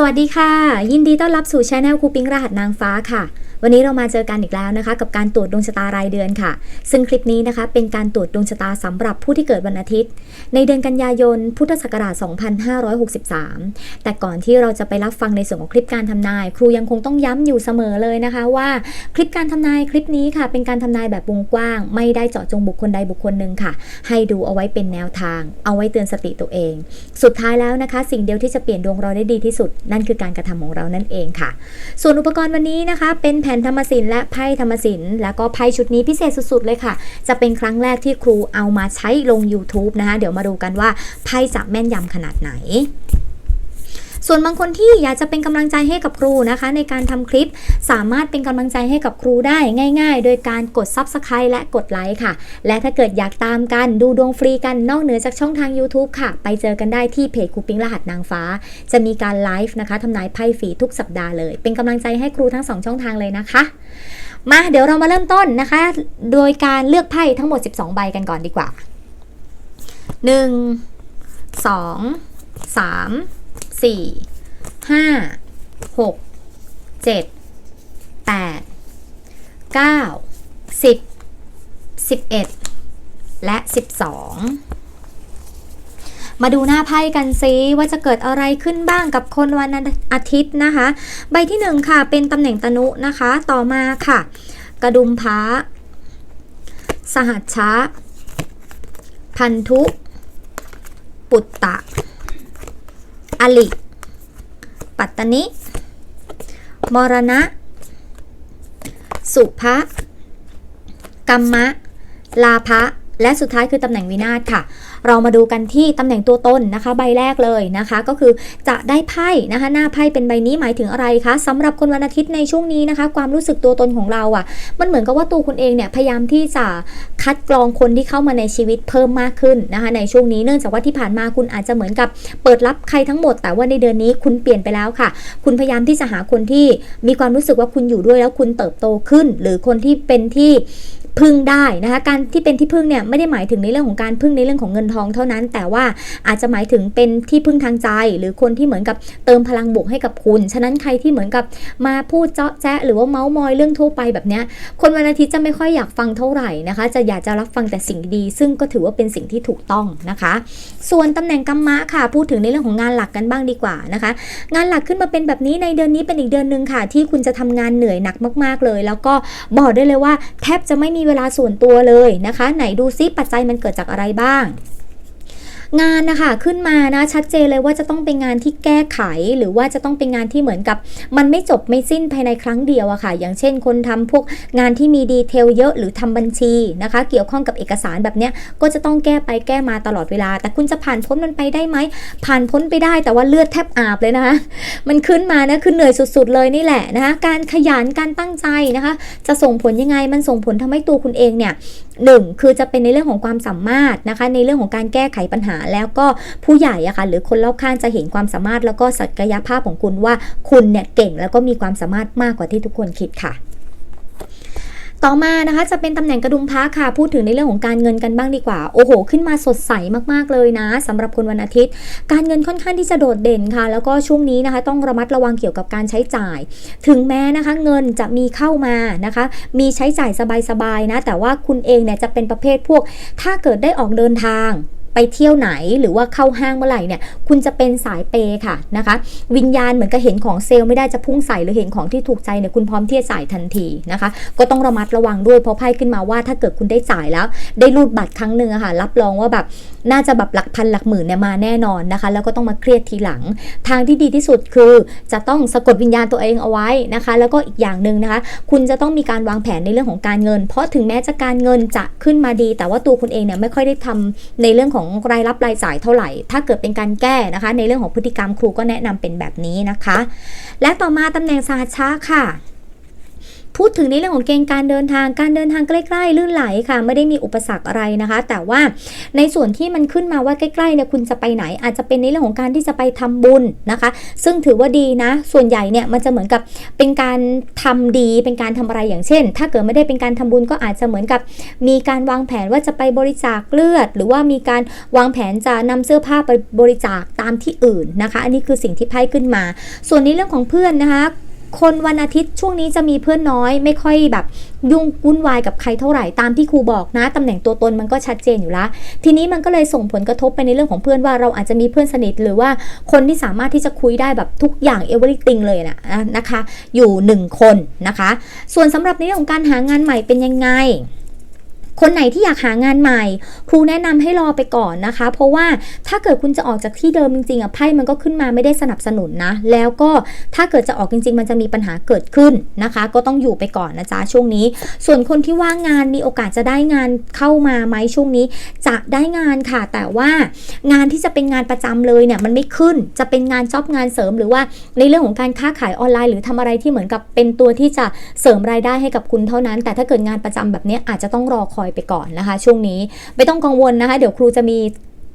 สวัสดีค่ะ ยินดีต้อนรับสู่ช anel ครูปิงรหัสนางฟ้าค่ะ วันนี้เรามาเจอกันอีกแล้วนะคะ กับการตรวจดวงชะตารายเดือนค่ะ ซึ่งคลิปนี้นะคะเป็นการตรวจดวงชะตาสำหรับผู้ที่เกิดวันอาทิตย์ ในเดือนกันยายนพุทธศักราช 2563 แต่ก่อนที่เราจะไปรับฟังในส่วนของคลิปการทำนาย ครูยังคงต้องย้ำอยู่เสมอเลยนะคะว่าคลิปการทำนายคลิปนี้ค่ะ เป็นการทำนายแบบวงกว้าง ไม่ได้เจาะจงบุคคลใดบุคคลหนึ่งค่ะ ให้ดูเอาไว้เป็นแนวทาง เอาไว้เตือนสติตัวเอง สุดท้ายแล้วนะคะ สิ่งเดียวที่จะเปลี่ยนดวงเราได้ดีที่สุด นั่นคือการกระทำของเรานั่นเองค่ะ ส่วนอุปกรณ์วันนี้นะคะเป็นแผ่นธรรมศิลป์และไพ่ธรรมศิลป์แล้วก็ไพ่ชุดนี้พิเศษสุดๆเลยค่ะ จะเป็นครั้งแรกที่ครูเอามาใช้ลง YouTube นะคะเดี๋ยวมาดูกันว่าไพ่จะแม่นยำขนาดไหน ส่วนบางคนที่อยากจะเป็นกำลังใจให้กับครูนะคะ ในการทำคลิปสามารถเป็นกำลังใจให้กับครูได้ง่าย ๆ โดยการกด Subscribe และกดไลค์ค่ะ และถ้าเกิดอยากตามกันดูดวงฟรีกันนอกเหนือจากช่องทาง YouTube ค่ะ ไปเจอกันได้ที่เพจครูปิงรหัสนางฟ้า จะมีการไลฟ์นะคะทำนายไพ่ฟรีทุกสัปดาห์เลย เป็นกำลังใจให้ครูทั้งสองช่องทางเลยนะคะมาเดี๋ยวเรามาเริ่มต้นนะคะ โดยการเลือกไพ่ทั้งหมด 12 ใบกันก่อนดีกว่า 1 2 3 4ห้าหกเจ็ดแปดเก้าสิบสิบเอ็ดและสิบสองมาดูหน้าไพ่กันซิว่าจะเกิดอะไรขึ้นบ้างกับคนวันอาทิตย์นะคะ ใบที่หนึ่งค่ะเป็นตำแหน่งตนุนะคะ ต่อมาค่ะ กระดุมพระสหัชชะ พันธุ ปุตตะ ลิปัตตนิ มรณะ สุภะกรรมะ ลาภะ และสุดท้ายคือตำแหน่งวินาศค่ะ เรามาดูกันที่ตำแหน่งตัวตนนะคะ ใบแรกเลยนะคะ ก็คือจะได้ไพ่นะคะ หน้าไพ่เป็นใบนี้หมายถึงอะไรคะสำหรับคนวันอาทิตย์ในช่วงนี้นะคะ ความรู้สึกตัวตนของเราอะ่ะ มันเหมือนกับว่าตัวคุณเองเนี่ยพยายามที่จะคัดกรองคนที่เข้ามาในชีวิตเพิ่มมากขึ้นนะคะ ในช่วงนี้เนื่องจากว่าที่ผ่านมาคุณอาจจะเหมือนกับเปิดรับใครทั้งหมด แต่ว่าในเดือนนี้คุณเปลี่ยนไปแล้วค่ะ คุณพยายามที่จะหาคนที่มีความรู้สึกว่าคุณอยู่ด้วยแล้วคุณเติบโตขึ้น หรือคนที่เป็นที่ พึ่งได้นะคะการที่เป็นที่พึ่งเนี่ยไม่ได้หมายถึงในเรื่องของการพึ่งในเรื่องของเงินทองเท่านั้น แต่ว่าอาจจะหมายถึงเป็นที่พึ่งทางใจ หรือคนที่เหมือนกับเติมพลังบวกให้กับคุณ ฉะนั้นใครที่เหมือนกับมาพูดเจาะแจ๊ะหรือว่าเมาส์มอยเรื่องทั่วไปแบบเนี้ยคนวันอาทิตย์จะไม่ค่อยอยากฟังเท่าไหร่นะคะ จะอยากจะรับฟังแต่สิ่งดี ซึ่งก็ถือว่าเป็นสิ่งที่ถูกต้องนะคะ ส่วนตำแหน่งกรรมะค่ะ พูดถึงในเรื่องของงานหลักกันบ้างดีกว่านะคะ งานหลักขึ้นมาเป็นแบบนี้ในเดือนนี้เป็นอีกเดือนหนึ่งค่ะ ที่คุณจะทำงานเหนื่อยหนักมาก ๆเลย แล้วก็บอกได้เลยว่าแทบจะไม่มีเวลาส่วนตัวเลยนะคะ ไหนดูซิปัจจัยมันเกิดจากอะไรบ้าง งานนะคะขึ้นมานะชัดเจนเลยว่าจะต้องเป็นงานที่แก้ไข หรือว่าจะต้องเป็นงานที่เหมือนกับ มันไม่จบไม่สิ้นภายในครั้งเดียวอะค่ะ อย่างเช่นคนทำพวกงานที่มีดีเทลเยอะหรือทำบัญชีนะคะ เกี่ยวข้องกับเอกสารแบบเนี้ยก็จะต้องแก้ไปแก้มาตลอดเวลา แต่คุณจะผ่านพ้นมันไปได้ไหมผ่านพ้นไปได้แต่ว่าเลือดแทบอาบเลยนะคะมันขึ้นมานะคือเหนื่อยสุดๆเลยนี่แหละนะคะการขยันการตั้งใจนะคะ จะส่งผลยังไงมันส่งผลทำให้ตัวคุณเองเนี่ยหนึ่งคือจะเป็นในเรื่องของความสามารถนะคะ ในเรื่องของการแก้ไขปัญหาแล้วก็ผู้ใหญ่อะคะ่ะหรือคนรอบข้างจะเห็นความสามารถแล้วก็ศักยภาพของคุณว่าคุณเนี่ยเก่งแล้วก็มีความสามารถมากกว่าที่ทุกคนคิดค่ะต่อมานะคะจะเป็นตำแหน่งกระดุมพระค่ะ พูดถึงในเรื่องของการเงินกันบ้างดีกว่า โอ้โห ขึ้นมาสดใสมากๆเลยนะสำหรับคนวันอาทิตย์ การเงินค่อนข้างที่จะโดดเด่นค่ะ แล้วก็ช่วงนี้นะคะ ต้องระมัดระวังเกี่ยวกับการใช้จ่าย ถึงแม้นะคะเงินจะมีเข้ามานะคะ มีใช้จ่ายสบายๆนะ แต่ว่าคุณเองเนี่ยจะเป็นประเภทพวก ถ้าเกิดได้ออกเดินทาง ไปเที่ยวไหนหรือว่าเข้าห้างเมื่อไหร่เนี่ยคุณจะเป็นสายเปย์ค่ะนะคะ วิญญาณเหมือนกับเห็นของเซลล์ไม่ได้จะพุ่งใส่หรือเห็นของที่ถูกใจเนี่ยคุณพร้อมที่จะจ่ายทันทีนะคะ ก็ต้องระมัดระวังด้วยเพราะไพ่ขึ้นมาว่าถ้าเกิดคุณได้จ่ายแล้ว ได้รูดบัตรครั้งหนึ่งค่ะ รับรองว่าแบบน่าจะแบบหลักพันหลักหมื่นเนี่ยมาแน่นอนนะคะ แล้วก็ต้องมาเครียดทีหลัง ทางที่ดีที่สุดคือจะต้องสะกดวิญญาณตัวเองเอาไว้นะคะ แล้วก็อีกอย่างหนึ่งนะคะ คุณจะต้องมีการวางแผนในเรื่องของการเงิน เพราะถึงแม้จะการเงินจะขึ้นมาดี แต่ว่าตัวคุณเองเนี่ยไม่ค่อยได้ทำในเรื่องของรายรับรายจ่ายเท่าไหร่ ถ้าเกิดเป็นการแก้นะคะ ในเรื่องของพฤติกรรมครูก็แนะนำเป็นแบบนี้นะคะ และต่อมาตำแหน่งสาชาค่ะ พูดถึงในเรื่องของเกณฑ์การเดินทางการเดินทางใกล้ๆลื่นไหลค่ะ ไม่ได้มีอุปสรรคอะไรนะคะ แต่ว่าในส่วนที่มันขึ้นมาว่าใกล้ๆเนี่ยคุณจะไปไหน อาจจะเป็นในเรื่องของการที่จะไปทำบุญนะคะ ซึ่งถือว่าดีนะ ส่วนใหญ่เนี่ยมันจะเหมือนกับเป็นการทำดีเป็นการทำอะไรอย่างเช่น ถ้าเกิดไม่ได้เป็นการทำบุญก็อาจจะเหมือนกับ มีการวางแผนว่าจะไปบริจาคเลือด หรือว่ามีการวางแผนจะนำเสื้อผ้าไปบริจาคตามที่อื่นนะคะ อันนี้คือสิ่งที่ไพ่ขึ้นมา ส่วนในเรื่องของเพื่อนนะคะ คนวันอาทิตย์ช่วงนี้จะมีเพื่อนน้อย ไม่ค่อยแบบยุ่งวุ่นวายกับใครเท่าไหร่ตามที่ครูบอกนะตำแหน่งตัวตนมันก็ชัดเจนอยู่ละทีนี้มันก็เลยส่งผลกระทบไปในเรื่องของเพื่อนว่าเราอาจจะมีเพื่อนสนิทหรือว่าคนที่สามารถที่จะคุยได้แบบทุกอย่างเอเวอร์ติงเลยนะนะคะ อยู่ 1 คนนะคะ ส่วนสำหรับในเรื่องของการหางานใหม่เป็นยังไง คนไหนที่อยากหางานใหม่ ครูแนะนำให้รอไปก่อนนะคะ เพราะว่าถ้าเกิดคุณจะออกจากที่เดิมจริงๆอะไพ่มันก็ขึ้นมาไม่ได้สนับสนุนนะ แล้วก็ถ้าเกิดจะออกจริง ๆ มันจะมีปัญหาเกิดขึ้นนะคะ ก็ต้องอยู่ไปก่อนนะจ๊ะช่วงนี้ ส่วนคนที่ว่างงานมีโอกาสจะได้งานเข้ามาไหมช่วงนี้ จะได้งานค่ะ แต่ว่างานที่จะเป็นงานประจำเลยเนี่ยมันไม่ขึ้นจะเป็นงานจ็อบงานเสริมหรือว่าในเรื่องของการค้าขายออนไลน์ หรือทำอะไรที่เหมือนกับเป็นตัวที่จะเสริมรายได้ให้กับคุณเท่านั้น แต่ถ้าเกิดงานประจำแบบนี้อาจจะต้องรอคอยไปก่อนนะคะ ช่วงนี้ไม่ต้องกังวลนะคะ เดี๋ยวครูจะมี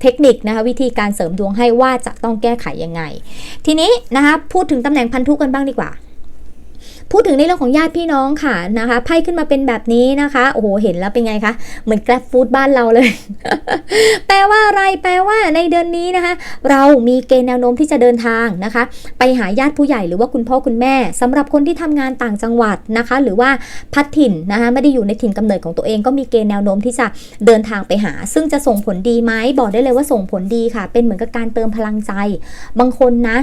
เทคนิคนะคะวิธีการเสริมดวงให้ว่าจะต้องแก้ไขยังไง ทีนี้นะคะพูดถึงตำแหน่งพันธุกันบ้างดีกว่า พูดถึงในเรื่องของญาติพี่น้องค่ะนะคะไพ่ขึ้นมาเป็นแบบนี้นะคะโอ้โหเห็นแล้วเป็นไงคะเหมือนแกร็บฟู้ดบ้านเราเลย แปลว่าอะไรแปลว่าในเดือนนี้นะคะ เรามีเกณฑ์แนวโน้มที่จะเดินทางนะคะ ไปหาญาติผู้ใหญ่หรือว่าคุณพ่อคุณแม่สำหรับคนที่ทำงานต่างจังหวัดนะคะ หรือว่าพัดถิ่นนะคะไม่ได้อยู่ในถิ่นกำเนิดของตัวเองก็มีเกณฑ์แนวโน้มที่จะเดินทางไปหา ซึ่งจะส่งผลดีไหมบอกได้เลยว่าส่งผลดีค่ะ เป็นเหมือนกับการเติมพลังใจ บางคนนะ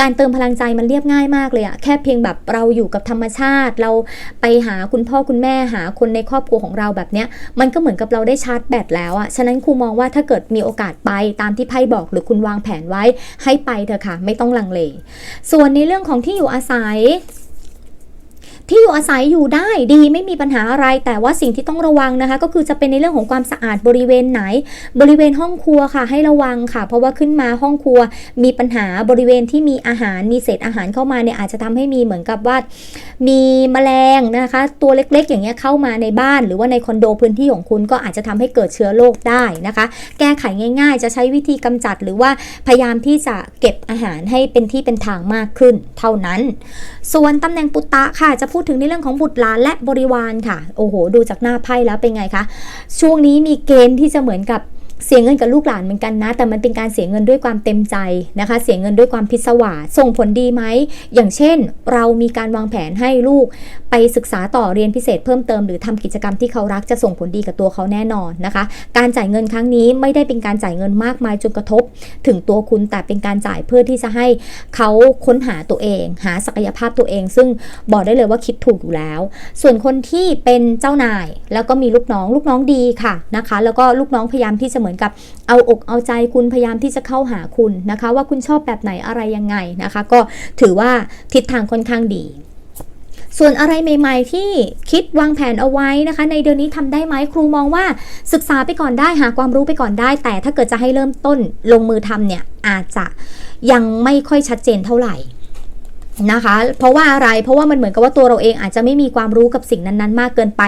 การเติมพลังใจมันเรียบง่ายมากเลยอะแค่เพียงแบบเราอยู่กับธรรมชาติ เราไปหาคุณพ่อคุณแม่หาคนในครอบครัวของเราแบบเนี้ยมันก็เหมือนกับเราได้ชาร์จแบตแล้วอะฉะนั้นครูมองว่าถ้าเกิดมีโอกาสไปตามที่ไพ่บอกหรือคุณวางแผนไว้ให้ไปเถอะค่ะ ไม่ต้องลังเล ส่วนในเรื่องของที่อยู่อาศัย ที่อยู่อาศัยอยู่ได้ดีไม่มีปัญหาอะไร แต่ว่าสิ่งที่ต้องระวังนะคะ ก็คือจะเป็นในเรื่องของความสะอาดบริเวณไหน บริเวณห้องครัวค่ะ ให้ระวังค่ะ เพราะว่าขึ้นมาห้องครัว มีปัญหาบริเวณที่มีอาหารมีเศษอาหารเข้ามาเนี่ยอาจจะทำให้มีเหมือนกับว่ามีแมลงนะคะ ตัวเล็กๆ อย่างเงี้ยเข้ามาในบ้าน หรือว่าในคอนโดพื้นที่ของคุณก็อาจจะทำให้เกิดเชื้อโรคได้นะคะ แก้ไขง่าย ๆ จะใช้วิธีกำจัดหรือว่าพยายามที่จะเก็บอาหารให้เป็นที่เป็นทางมากขึ้น เท่านั้น ส่วนตำแหน่งปุตตะค่ะจะพูดถึงในเรื่องของบุตรหลานและบริวารค่ะ โอ้โห ดูจากหน้าไพ่แล้วเป็นไงคะ ช่วงนี้มีเกณฑ์ที่จะเหมือนกับ เสียเงินกับลูกหลานเหมือนกันนะ แต่มันเป็นการเสียเงินด้วยความเต็มใจนะคะ เสียเงินด้วยความพิศวาสส่งผลดีไหม อย่างเช่น เรามีการวางแผนให้ลูกไปศึกษาต่อเรียนพิเศษเพิ่มเติมหรือทำกิจกรรมที่เขารักจะส่งผลดีกับตัวเขาแน่นอนนะคะ การจ่ายเงินครั้งนี้ไม่ได้เป็นการจ่ายเงินมากมายจนกระทบ ถึงตัวคุณแต่เป็นการจ่ายเพื่อที่จะให้เขาค้นหาตัวเอง หาศักยภาพตัวเอง ซึ่งบอกได้เลยว่าคิดถูกอยู่แล้ว ส่วนคนที่เป็นเจ้านายแล้วก็มีลูกน้องลูกน้องดีค่ะนะคะ แล้วก็ลูกน้องพยายามที่จะเหมือนมือนกับเอาอกเอาใจคุณพยายามที่จะเข้าหาคุณนะคะ ว่าคุณชอบแบบไหนอะไรยังไงนะคะ ก็ถือว่าทิศทางค่อนข้างดีส่วนอะไรใหม่ๆ ที่คิดวางแผนเอาไว้นะคะ ในเดือนนี้ทำได้ไหมครูมองว่าศึกษาไปก่อนได้หาความรู้ไปก่อนได้ แต่ถ้าเกิดจะให้เริ่มต้นลงมือทำเนี่ยอาจจะยังไม่ค่อยชัดเจนเท่าไหร่ นะคะ เพราะว่าอะไร เพราะว่ามันเหมือนกับว่าตัวเราเองอาจจะไม่มีความรู้กับสิ่งนั้นๆ มากเกินไป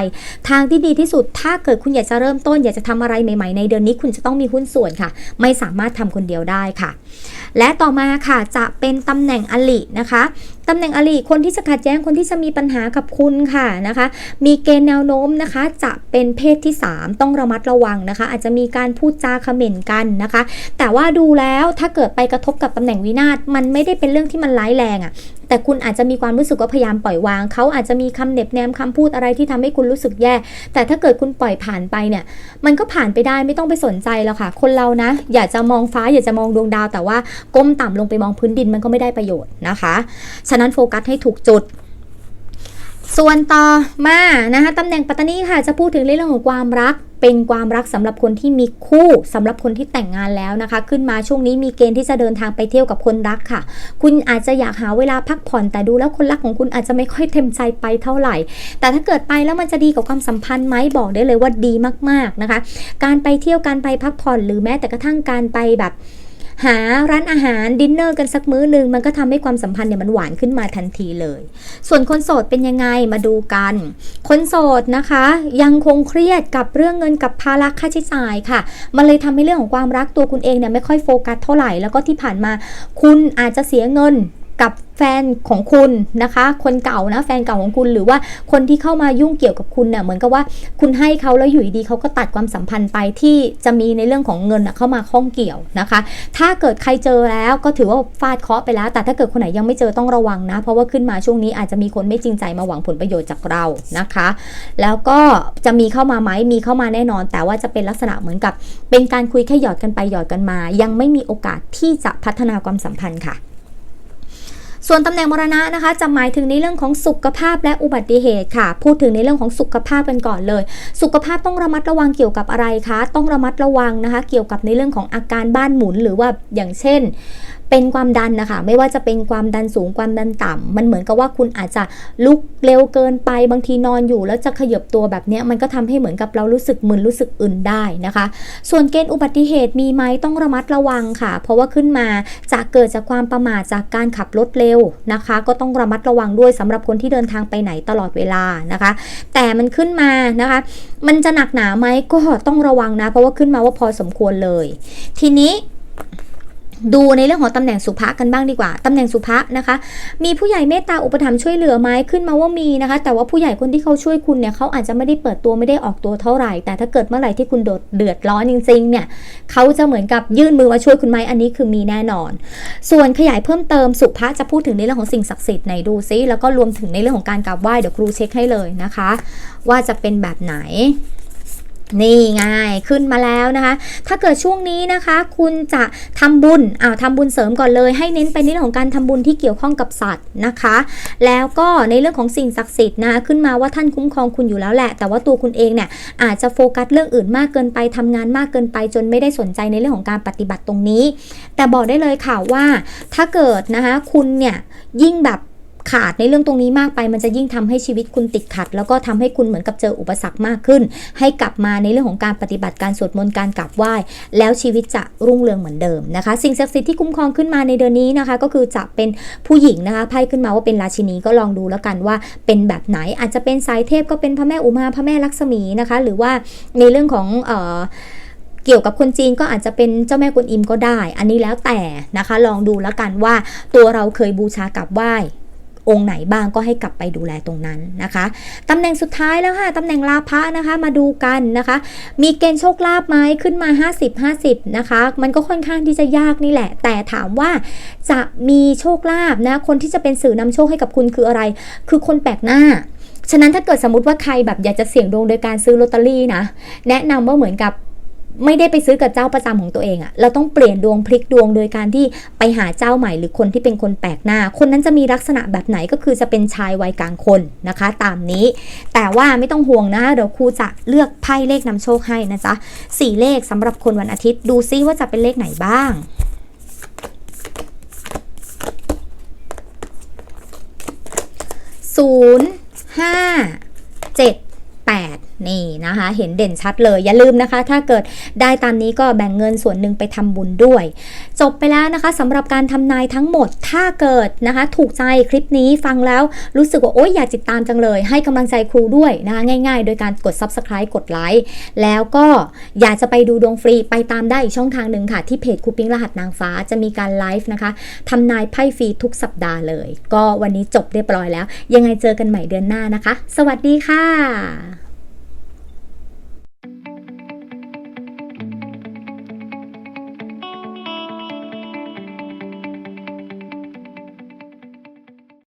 ทางที่ดีที่สุด ถ้าเกิดคุณอยากจะเริ่มต้น อยากจะทำอะไรใหม่ๆ ในเดือนนี้คุณจะต้องมีหุ้นส่วนค่ะ ไม่สามารถทำคนเดียวได้ค่ะ และต่อมาค่ะจะเป็นตำแหน่งอลินะคะตำแหน่งอลิคนที่จะขัดแย้งคนที่จะมีปัญหากับคุณค่ะนะคะ มีเกณฑ์แนวโน้มนะคะ จะเป็นเพศที่ 3 ต้องระมัดระวังนะคะ อาจจะมีการพูดจาเขม่นกันนะคะ แต่ว่าดูแล้วถ้าเกิดไปกระทบกับตำแหน่งวินาศมันไม่ได้เป็นเรื่องที่มันร้ายแรงอะ่ะ แต่คุณอาจจะมีความรู้สึกว่าพยายามปล่อยวาง เขาอาจจะมีคำเหน็บแนมคำพูดอะไรที่ทำให้คุณรู้สึกแย่ แต่ถ้าเกิดคุณปล่อยผ่านไปเนี่ยมันก็ผ่านไปได้ไม่ต้องไปสนใจแล้วค่ะ คนเรานะ อยากจะมองฟ้าอยากจะมองดวงดาว แต่ว่าก้มต่ำลงไปมองพื้นดินมันก็ไม่ได้ประโยชน์นะคะ ฉะนั้นโฟกัสให้ถูกจุดส่วนต่อมานะคะตำแหน่งปัตตานีค่ะจะพูดถึงเรื่องของความรัก เป็นความรักสำหรับคนที่มีคู่สำหรับคนที่แต่งงานแล้วนะคะ ขึ้นมาช่วงนี้มีเกณฑ์ที่จะเดินทางไปเที่ยวกับคนรักค่ะ คุณอาจจะอยากหาเวลาพักผ่อนแต่ดูแล้วคนรักของคุณอาจจะไม่ค่อยเต็มใจไปเท่าไหร่ แต่ถ้าเกิดไปแล้วมันจะดีกับความสัมพันธ์ไหมบอกได้เลยว่าดีมากๆนะคะ การไปเที่ยวการไปพักผ่อนหรือแม้แต่กระทั่งการไปแบบ หาร้านอาหารดินเนอร์กันสักมื้อหนึ่งมันก็ทำให้ความสัมพันธ์เนี่ยมันหวานขึ้นมาทันทีเลย ส่วนคนโสดเป็นยังไงมาดูกัน คนโสดนะคะ ยังคงเครียดกับเรื่องเงินกับภาระค่าใช้จ่ายค่ะ มันเลยทำให้เรื่องของความรักตัวคุณเองเนี่ยไม่ค่อยโฟกัสเท่าไหร่แล้วก็ที่ผ่านมา คุณอาจจะเสียเงิน กับแฟนของคุณนะคะ คนเก่านะแฟนเก่าของคุณหรือว่าคนที่เข้ามายุ่งเกี่ยวกับคุณเนี่ยเหมือนกับว่าคุณให้เขาแล้วอยู่ดีเขาก็ตัดความสัมพันธ์ไปที่จะมีในเรื่องของเงินเข้ามาข้องเกี่ยวนะคะ ถ้าเกิดใครเจอแล้วก็ถือว่าฟาดเคาะไปแล้ว แต่ถ้าเกิดคนไหนยังไม่เจอต้องระวังนะ เพราะว่าขึ้นมาช่วงนี้อาจจะมีคนไม่จริงใจมาหวังผลประโยชน์จากเรานะคะ แล้วก็จะมีเข้ามาไหมมีเข้ามาแน่นอน แต่ว่าจะเป็นลักษณะเหมือนกับ เป็นการคุยแค่หยอดกันไปหยอดกันมา ยังไม่มีโอกาสที่จะพัฒนาความสัมพันธ์ค่ะ ส่วนตำแหน่งมรณะนะคะ จะหมายถึงในเรื่องของสุขภาพและอุบัติเหตุค่ะ พูดถึงในเรื่องของสุขภาพกันก่อนเลย สุขภาพต้องระมัดระวังเกี่ยวกับอะไรคะ ต้องระมัดระวังนะคะ เกี่ยวกับในเรื่องของอาการบ้านหมุนหรือว่าอย่างเช่น เป็นความดันนะคะ ไม่ว่าจะเป็นความดันสูงความดันต่ำมันเหมือนกับว่าคุณอาจจะลุกเร็วเกินไปบางทีนอนอยู่ แล้วจะขยับตัวแบบนี้มันก็ทำให้เหมือนกับเรารู้สึกมึนรู้สึกอื่นได้นะคะ ส่วนเกณฑ์อุบัติเหตุมีไหมต้องระมัดระวังค่ะ เพราะว่าขึ้นมาจะเกิดจากความประมาทจากการขับรถเร็วนะคะ ก็ต้องระมัดระวังด้วยสำหรับคนที่เดินทางไปไหนตลอดเวลานะคะ แต่มันขึ้นมานะคะ มันจะหนักหนาไหมก็ต้องระวังนะ เพราะว่าขึ้นมาว่าพอสมควรเลย ทีนี้ ดูในเรื่องของตำแหน่งสุภะกันบ้างดีกว่าตำแหน่งสุภะนะคะ มีผู้ใหญ่เมตตาอุปถัมภ์ช่วยเหลือไหมขึ้นมาว่ามีนะคะ แต่ว่าผู้ใหญ่คนที่เขาช่วยคุณเนี่ยเขาอาจจะไม่ได้เปิดตัวไม่ได้ออกตัวเท่าไหร่ แต่ถ้าเกิดเมื่อไหร่ที่คุณโดดเดือดร้อนจริงๆเนี่ยเขาจะเหมือนกับยื่นมือมาช่วยคุณไหมอันนี้คือมีแน่นอน ส่วนขยายเพิ่มเติมสุภะจะพูดถึงในเรื่องของสิ่งศักดิ์สิทธิ์ไหนดูซิแล้วก็รวมถึงในเรื่องของการกราบไหว้เดี๋ยวครูเช็คให้เลยนะคะ ว่าจะเป็นแบบไหน นี่ไงขึ้นมาแล้วนะคะ ถ้าเกิดช่วงนี้นะคะ คุณจะทำบุญอ้าวทำบุญเสริมก่อนเลย ให้เน้นไปในเรื่องของการทำบุญที่เกี่ยวข้องกับสัตว์นะคะ แล้วก็ในเรื่องของสิ่งศักดิ์สิทธิ์นะคะขึ้นมาว่าท่านคุ้มครองคุณอยู่แล้วแหละ แต่ว่าตัวคุณเองเนี่ยอาจจะโฟกัสเรื่องอื่นมากเกินไปทำงานมากเกินไปจนไม่ได้สนใจในเรื่องของการปฏิบัติตรงนี้ แต่บอกได้เลยค่ะว่าถ้าเกิดนะคะคุณเนี่ยยิ่งแบบ ขาดในเรื่องตรงนี้มากไป มันจะยิ่งทำให้ชีวิตคุณติดขัด แล้วก็ทำให้คุณเหมือนกับเจออุปสรรคมากขึ้น ให้กลับมาในเรื่องของการปฏิบัติการสวดมนต์การกราบไหว้ แล้วชีวิตจะรุ่งเรืองเหมือนเดิมนะคะ สิ่งศักดิ์สิทธิ์ที่คุ้มครองขึ้นมาในเดือนนี้นะคะ ก็คือจะเป็นผู้หญิงนะคะไพ่ขึ้นมาว่าเป็นราชินีก็ลองดูแล้วกันว่าเป็นแบบไหนอาจจะเป็นสายเทพก็เป็นพระแม่อุมาพระแม่ลักษมีนะคะ หรือว่าในเรื่องของเอ่อเกี่ยวกับคนจีนก็อาจจะเป็นเจ้าแม่กวนอิมก็ได้ อันนี้แล้วแต่นะคะ ลองดูแล้วกันว่าตัวเราเคยบูชากราบไหว้ องค์ไหนบ้างก็ให้กลับไปดูแลตรงนั้นนะคะตำแหน่งสุดท้ายแล้วค่ะตำแหน่งลาภะนะคะมาดูกันนะคะ มีเกณฑ์โชคลาภไหมขึ้นมา 50 50นะคะมันก็ค่อนข้างที่จะยากนี่แหละ แต่ถามว่าจะมีโชคลาภนะคนที่จะเป็นสื่อนำโชคให้กับคุณคืออะไร คือคนแปลกหน้าฉะนั้นถ้าเกิดสมมติว่าใครแบบอยากจะเสี่ยงดวงโดยการซื้อลอตเตอรี่นะแนะนำว่าเหมือนกับ ไม่ได้ไปซื้อกับเจ้าประจำของตัวเองอะเราต้องเปลี่ยนดวงพลิกดวงโดยการที่ไปหาเจ้าใหม่หรือคนที่เป็นคนแปลกหน้า คนนั้นจะมีลักษณะแบบไหนก็คือจะเป็นชายวัยกลางคนนะคะ ตามนี้ แต่ว่าไม่ต้องห่วงนะเดี๋ยวครูจะเลือกไพ่เลขนำโชคให้นะจ๊ะสี่เลขสำหรับคนวันอาทิตย์ดูซิว่าจะเป็นเลขไหนบ้างศูนย์ห้าเจ็ด นี่นะคะ เห็นเด่นชัดเลย อย่าลืมนะคะ ถ้าเกิดได้ตามนี้ก็แบ่งเงินส่วนหนึ่งไปทำบุญด้วย จบไปแล้วนะคะสำหรับการทำนายทั้งหมด ถ้าเกิดนะคะ ถูกใจคลิปนี้ฟังแล้วรู้สึกว่าโอ๊ยอยากติดตามจังเลย ให้กำลังใจครูด้วยนะคะง่าย ๆ โดยการกด subscribe กดไลค์แล้วก็อยากจะไปดูดวงฟรีไปตามได้อีกช่องทางหนึ่งค่ะ ที่เพจครูปิ้งรหัสนางฟ้าจะมีการไลฟ์นะคะทำนายไพ่ฟรีทุกสัปดาห์เลย ก็วันนี้จบเรียบร้อยแล้ว ยังไงเจอกันใหม่เดือนหน้านะคะ สวัสดีค่ะ